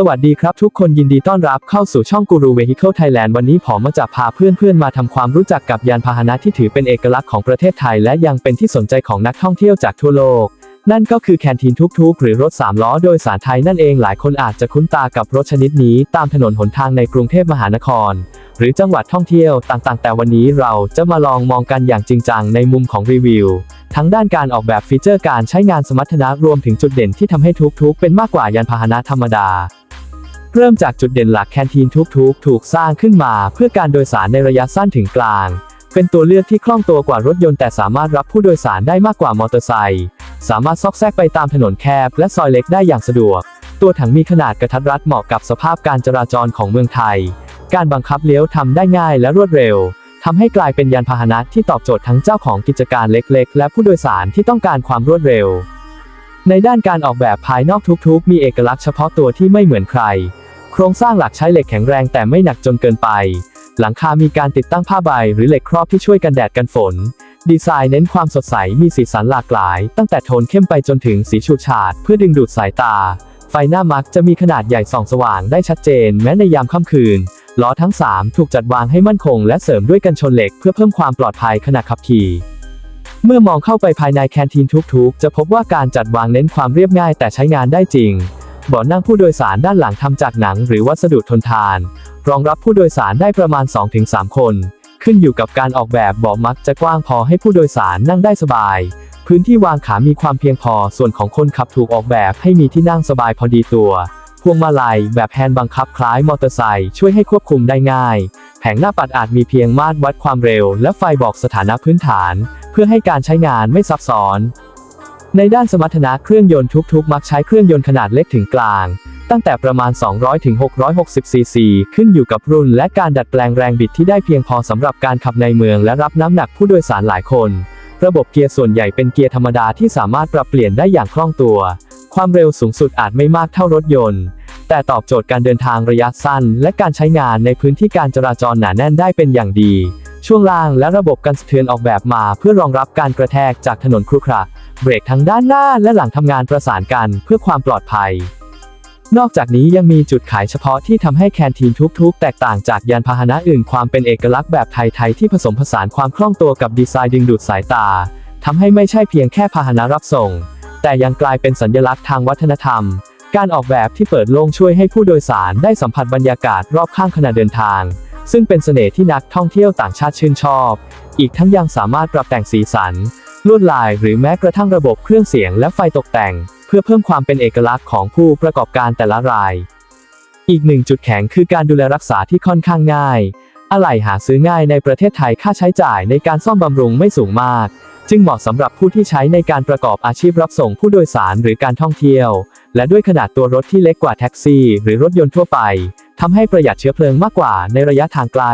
สวัสดีครับทุกคนยินดีต้อนรับเข้าสู่ช่องกูรู Vehicle Thailand วันนี้ผมมาจะพาเพื่อนๆมาทำความรู้จักกับยานพาหนะที่ถือเป็นเอกลักษณ์ของประเทศไทย และยังเป็นที่สนใจของนักท่องเที่ยวจากทั่วโลก นั่นก็คือแคนทีนทุกๆ หรือรถ3ล้อโดยสารไทยนั่นเองหลายคนอาจจะคุ้นตากับรถชนิดนี้ตามถนนหนทางในกรุงเทพมหานคร หรือจังหวัดท่องเที่ยวต่างๆ แต่วันนี้เราจะมาลองมองกันอย่างจริงจังในมุมของรีวิวทั้งด้านการออกแบบฟีเจอร์การใช้งานสมรรถนะรวมถึงจุดเด่นที่ทำให้ทุกๆ เป็นมากกว่ายานพาหนะธรรมดา เริ่มจากจุดเด่นหลักแคนทีนทุกๆ ถูกสร้างขึ้นมาเพื่อการโดยสารในระยะสั้นถึงกลาง เป็นตัวเลือกที่คล่องตัวกว่ารถยนต์แต่สามารถรับผู้โดยสารได้มากกว่ามอเตอร์ไซค์สามารถซอกแซกไปตามถนนแคบและซอยเล็กได้อย่างสะดวก ตัวถังมีขนาดกระทัดรัดเหมาะกับสภาพการจราจรของเมืองไทย การบังคับเลี้ยวทำได้ง่ายและรวดเร็วทำให้กลายเป็นยานพาหนะที่ตอบโจทย์ทั้งเจ้าของกิจการเล็กๆ และผู้โดยสารที่ต้องการความรวดเร็ว ในด้านการออกแบบภายนอกทุกๆ มีเอกลักษณ์เฉพาะตัวที่ไม่เหมือนใคร โครงสร้างหลักใช้เหล็กแข็งแรงแต่ไม่หนักจนเกินไป หลังคามีการติดตั้งผ้าใบหรือเหล็กครอบที่ช่วยกันแดดกันฝน ดีไซน์เน้นความสดใสมีสีสันหลากหลาย ตั้งแต่โทนเข้มไปจนถึงสีฉูดฉาดเพื่อดึงดูดสายตา ไฟหน้ามักจะมีขนาดใหญ่ส่องสว่างได้ชัดเจน แม้ในยามค่ำคืนล้อทั้ง 3 ถูกจัดวางให้มั่นคง และเสริมด้วยกันชนเหล็กเพื่อเพิ่มความปลอดภัยขณะขับขี่เมื่อมองเข้าไปภายในแคนทีนทุกๆ จะพบว่าการจัดวางเน้นความเรียบง่ายแต่ใช้งานได้จริง เบาะนั่งผู้โดยสารด้านหลังทำจากหนังหรือวัสดุทนทาน รองรับผู้โดยสารได้ประมาณ 2-3 คน ขึ้นอยู่กับการออกแบบเบาะมักจะกว้างพอให้ผู้โดยสารนั่งได้สบาย พื้นที่วางขามีความเพียงพอส่วนของคนขับถูกออกแบบให้มีที่นั่งสบายพอดีตัว พวงมาลัยแบบแฮนด์บังคับคล้ายมอเตอร์ไซค์ช่วยให้ควบคุมได้ง่าย แผงหน้าปัดอาจมีเพียงมาตรวัดความเร็ว และไฟบอกสถานะพื้นฐาน เพื่อให้การใช้งานไม่ซับซ้อน ในด้านสมรรถนะเครื่องยนต์ทุกๆ มักใช้เครื่องยนต์ขนาดเล็กถึงกลาง ตั้งแต่ประมาณ 200 ถึง 660 ซีซี ขึ้นอยู่กับรุ่นและการดัดแปลงแรงบิดที่ได้เพียงพอสำหรับการขับในเมืองและรับน้ำหนักผู้โดยสารหลายคน ระบบเกียร์ส่วนใหญ่เป็นเกียร์ธรรมดาที่สามารถปรับเปลี่ยนได้อย่างคล่องตัว ความเร็วสูงสุดอาจไม่มากเท่ารถยนต์ แต่ตอบโจทย์การเดินทางระยะสั้น และการใช้งานในพื้นที่การจราจรหนาแน่นได้เป็นอย่างดี ช่วงล่างและระบบกันสะเทือนออกแบบมาเพื่อรองรับการกระแทกจากถนนครุขระ เบรกทั้งด้านหน้าและหลังทำงานประสานกันเพื่อความปลอดภัย นอกจากนี้ยังมีจุดขายเฉพาะที่ทำให้แคนทีนทุกๆ แตกต่างจากยานพาหนะอื่นความเป็นเอกลักษณ์แบบไทยๆที่ผสมผสานความคล่องตัวกับดีไซน์ดึงดูดสายตาทำให้ไม่ใช่เพียงแค่พาหนะรับส่ง แต่ยังกลายเป็นสัญลักษณ์ทางวัฒนธรรม การออกแบบที่เปิดโล่งช่วยให้ผู้โดยสารได้สัมผัสบรรยากาศรอบข้างขณะเดินทาง ซึ่งเป็นเสน่ห์ที่นักท่องเที่ยวต่างชาติชื่นชอบ อีกทั้งยังสามารถปรับแต่งสีสัน ลวดลายหรือแม้กระทั่งระบบเครื่องเสียงและไฟตกแต่ง เพื่อเพิ่มความเป็นเอกลักษณ์ของผู้ประกอบการแต่ละราย อีกหนึ่งจุดแข็งคือการดูแลรักษาที่ค่อนข้างง่าย อะไหล่หาซื้อง่ายในประเทศไทยค่าใช้จ่ายในการซ่อมบำรุงไม่สูงมาก จึงเหมาะสำหรับผู้ที่ใช้ในการประกอบอาชีพรับส่งผู้โดยสารหรือการท่องเที่ยว และด้วยขนาดตัวรถที่เล็กกว่าแท็กซี่ หรือรถยนต์ทั่วไปทำให้ประหยัดเชื้อเพลิงมากกว่าในระยะทางไกล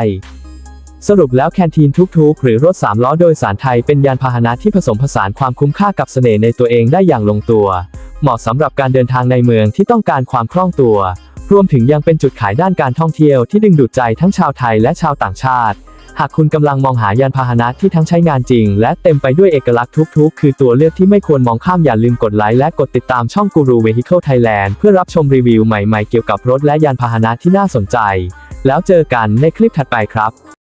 สรุปแล้วแคนทีนทุกๆ หรือรถ3ล้อโดยสารไทยเป็นยานพาหนะที่ผสมผสานความคุ้มค่ากับเสน่ห์ในตัวเองได้อย่างลงตัว เหมาะสำหรับการเดินทางในเมืองที่ต้องการความคล่องตัว รวมถึงยังเป็นจุดขายด้านการท่องเที่ยวที่ดึงดูดใจทั้งชาวไทยและชาวต่างชาติ หากคุณกำลังมองหายานพาหนะที่ทั้งใช้งานจริง และเต็มไปด้วยเอกลักษณ์ทุกๆ คือตัวเลือกที่ไม่ควรมองข้ามอย่าลืมกดไลค์และกดติดตามช่องกูรู Vehicle Thailand เพื่อรับชมรีวิวใหม่ๆเกี่ยวกับรถและยานพาหนะที่น่าสนใจ แล้วเจอกันในคลิปถัดไปครับ